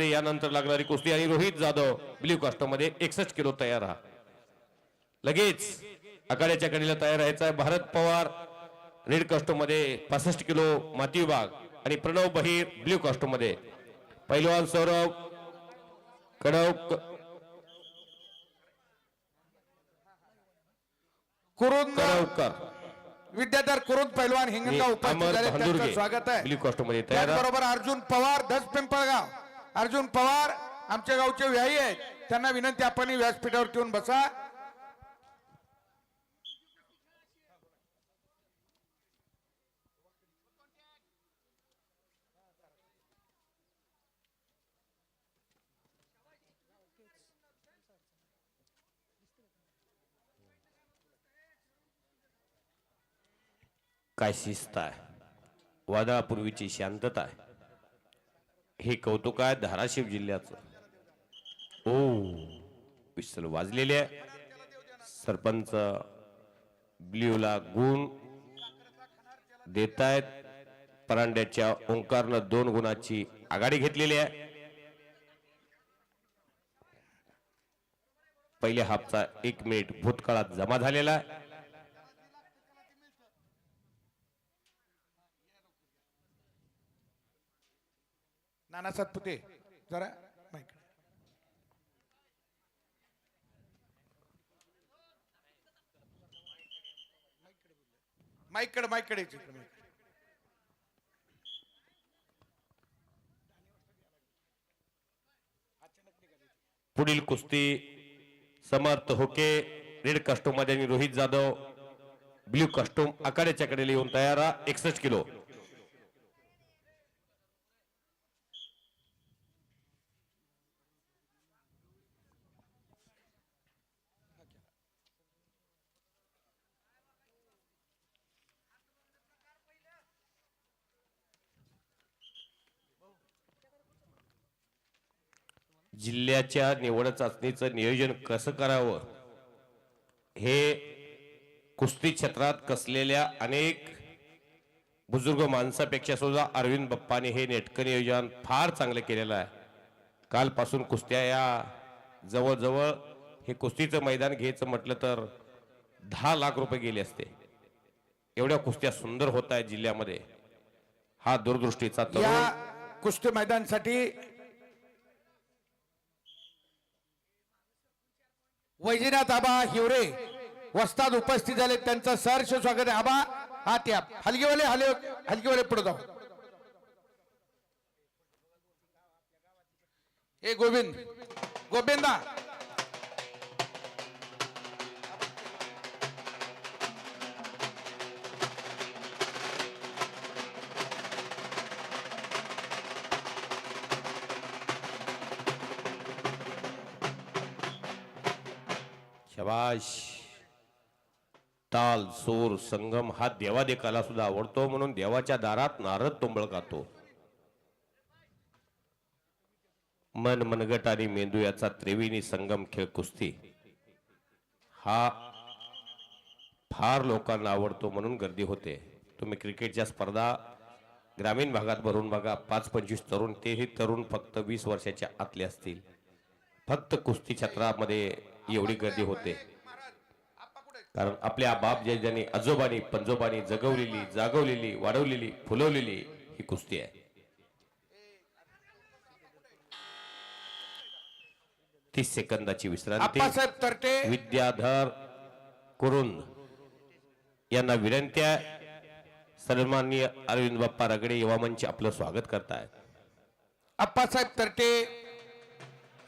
यानंतर लागणारी कुस्ती आणि रोहित जाधव ब्ल्यू कास्टमध्ये एकसष्ट किलो तयार हा लगेच आखाड्याच्या कडेला तयार राहायचा आहे. भारत पवार रेड कास्टमध्ये पासष्ट किलो माती विभाग आणि प्रणव बहीर ब्ल्यू कास्टमध्ये पैलवान सौरभ कडव कुरुंद कडवकर विद्याधर कुरुंद पैलवान हिंगणगाव स्वागत आहे. ब्ल्यू कास्टमध्ये तयार. त्याचबरोबर अर्जुन पवार धस पिंपळगाव. अर्जुन पवार आमच्या गावचे व्याही आहेत. त्यांना विनंती आपण व्यासपीठावर येऊन बसा. काय शिस्त आहे? वादळापूर्वीची शांतता आहे. हे कौतुक आहे धाराशिव जिल्ह्याचं. ओ. पिस्तल वाजलेले आहे. सरपंच ब्ल्यूला गुण देतायत. परांड्याच्या ओंकारनं दोन गुणाची आघाडी घेतलेली आहे. पहिल्या हाफचा एक मिनिट भूतकाळात जमा झालेला आहे. नाना सातपुते जरा माईक. माईकडे माईकडे पुढील कुस्ती समर्थ होके रेड कास्टोममध्ये रोहित जाधव ब्ल्यू कस्टूम आखाड्याच्या कडेला येऊन तयार एकसष्ट किलो. जिल्ह्याच्या निवड चाचणीचं नियोजन कसं करावं? हे कुस्ती क्षेत्रात कसलेल्या अनेक बुजुर्ग माणसापेक्षा सुद्धा अरविंद बाप्पाने हे नेटकं नियोजन फार चांगलं केलेलं आहे. कालपासून कुस्त्या या जवळजवळ हे कुस्तीचं मैदान घ्यायचं म्हटलं तर दहा लाख रुपये गेले असते. एवढ्या कुस्त्या सुंदर होत आहेत जिल्ह्यामध्ये. हा दूरदृष्टीचा या कुस्ती मैदानासाठी वैजनाथ आबा हिवरे. वस्ताद उपस्थित झाले. त्यांचं सहर्ष स्वागत आहे. आबा हात या हलगीवाले हले हलगीवाले पुढे जाऊ. ए गोविंद. गोविंदा. शबाश. ताल सूर संगम हा देवादेकाला सुद्धा आवडतो म्हणून देवाच्या दारात नारद तोंबळ गातो मन मनगट आणि मेंदू याचा त्रिवेणी संगम खेळ कुस्ती. हा फार लोकांना आवडतो म्हणून गर्दी होते. तुम्ही क्रिकेटच्या स्पर्धा ग्रामीण भागात भरून बघा पाच पंचवीस तरुण तेही तरुण फक्त वीस वर्षाच्या आतले असतील. फक्त कुस्ती छत्रामध्ये एवढी गर्दी होते. कारण आपल्या बाप ज्यांनी आजोबानी पंजोबानी जगवलेली जागवलेली वाढवलेली फुलवलेली ही कुस्ती आहे. तीस सेकंदाची विश्रांती. विद्याधर कुरुंद यांना विनंती आहे. सन्माननीय अरविंद बाप्पा रगडे युवा मंच आपलं स्वागत करतायत. आप्पासाहेब तरटे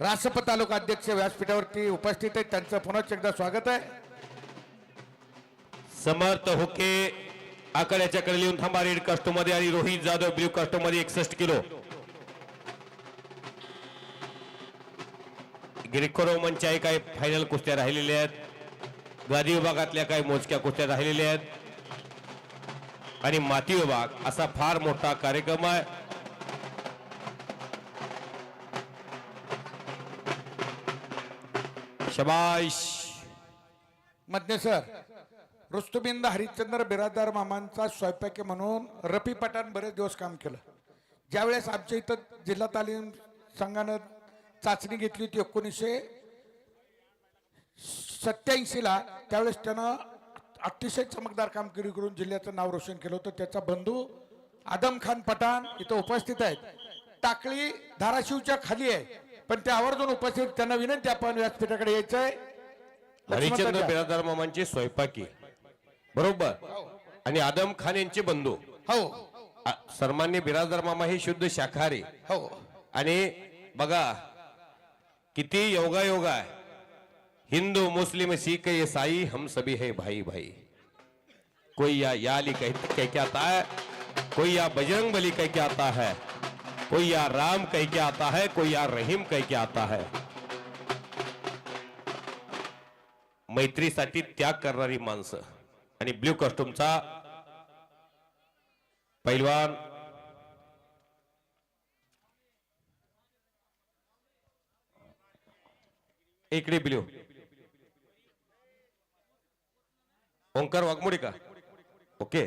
रासप तालुका अध्यक्ष व्यासपीठावरती उपस्थित आहेत. त्यांचं पुन्हा एकदा स्वागत आहे. समर्थ होके आकड्याच्या कडे लिहून थांबा. रेड कास्टोमध्ये आणि रोहित जाधव ब्ल्यू कास्टोमध्ये एकसष्ट किलो. गिरिकोरो रोमनच्याही काही फायनल कुस्त्या राहिलेल्या आहेत. गादी विभागातल्या काही मोजक्या कुस्त्या राहिलेल्या आहेत. आणि माती विभाग असा फार मोठा कार्यक्रम आहे. शबाश. मधने सर रुस्तुबिंद हरिश्चंद्र बिरादार मामांचा स्वयंपाकी म्हणून रफी पठाण बरेच दिवस काम केलं. ज्यावेळेस आमच्या इथं जिल्हा तालीम संघानं चाचणी घेतली होती एकोणीसशे सत्याऐंशीला त्यावेळेस त्यानं अतिशय चमकदार कामगिरी करून जिल्ह्याचं नाव रोशन केलं होतं. त्याचा बंधू आदम खान पठाण इथं उपस्थित आहेत. टाकळी धाराशिवच्या खाली आहे. पण ते आवर्जून उपस्थित त्यांना विनंती आपण व्यासपीठाकडे यायचंय. हरिचंद्र लक्ष्मण बिरादर मामांची स्वयंपाकी. बरोबर? आणि आदम खान यांचे बंधू. हो. सन्मान्य बिरादर मामा हे शुद्ध शाकाहारी. हो. आणि बघा किती योगा योगा आहे. हिंदू मुस्लिम सिख ईसाई हम सभी है भाई भाई. कोई या याली कह, कह के आता है कोई या बजरंग बली कह के आता है. कोई या राम कह के आता है, कोई या रहीम कह के आता है। मैत्रीसाठी त्याग करणारी माणसं। आणि ब्ल्यू कस्टूमचा पैलवान इकडे ब्ल्यू ओंकार वाघमोडे का? ओके।